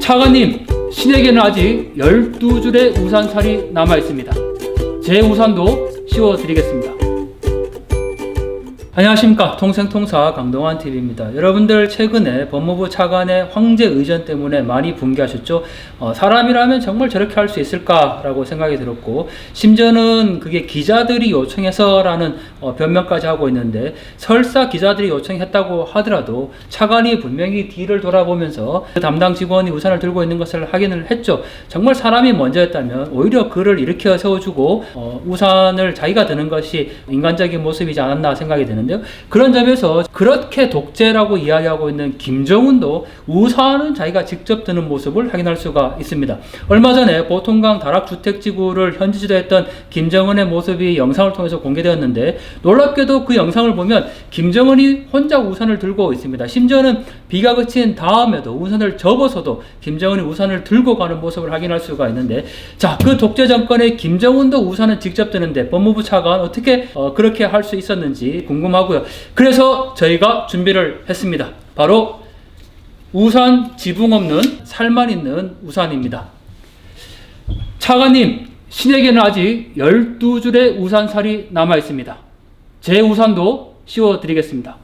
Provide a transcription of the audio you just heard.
차관님, 신에게는 아직 12줄의 우산살이 남아 있습니다. 제 우산도 씌워드리겠습니다. 안녕하십니까. 통생통사 강동환 TV입니다. 여러분들 최근에 법무부 차관의 황제 의전 때문에 많이 분개하셨죠. 어, 사람이라면 정말 저렇게 할 수 있을까라고 생각이 들었고, 심지어는 그게 기자들이 요청해서라는 어, 변명까지 하고 있는데, 설사 기자들이 요청했다고 하더라도 차관이 분명히 뒤를 돌아보면서 그 담당 직원이 우산을 들고 있는 것을 확인을 했죠. 정말 사람이 먼저였다면 오히려 그를 일으켜 세워주고 어, 우산을 자기가 드는 것이 인간적인 모습이지 않았나 생각이 드는 데요. 그런 점에서 그렇게 독재라고 이야기하고 있는 김정은도 우산은 자기가 직접 드는 모습을 확인할 수가 있습니다. 얼마 전에 보통강 다락주택지구를 현지 지도했던 김정은의 모습이 영상을 통해서 공개되었는데 놀랍게도 그 영상을 보면 김정은이 혼자 우산을 들고 있습니다. 심지어는 비가 그친 다음에도 우산을 접어서도 김정은이 우산을 들고 가는 모습을 확인할 수가 있는데 자, 그 독재 정권의 김정은도 우산을 직접 드는데 법무부 차관 어떻게 어, 그렇게 할 수 있었는지 궁금하고요. 그래서 저희가 준비를 했습니다. 바로 우산 지붕 없는 살만 있는 우산입니다. 차관님, 신에게는 아직 12줄의 우산살이 남아 있습니다. 제 우산도 씌워 드리겠습니다.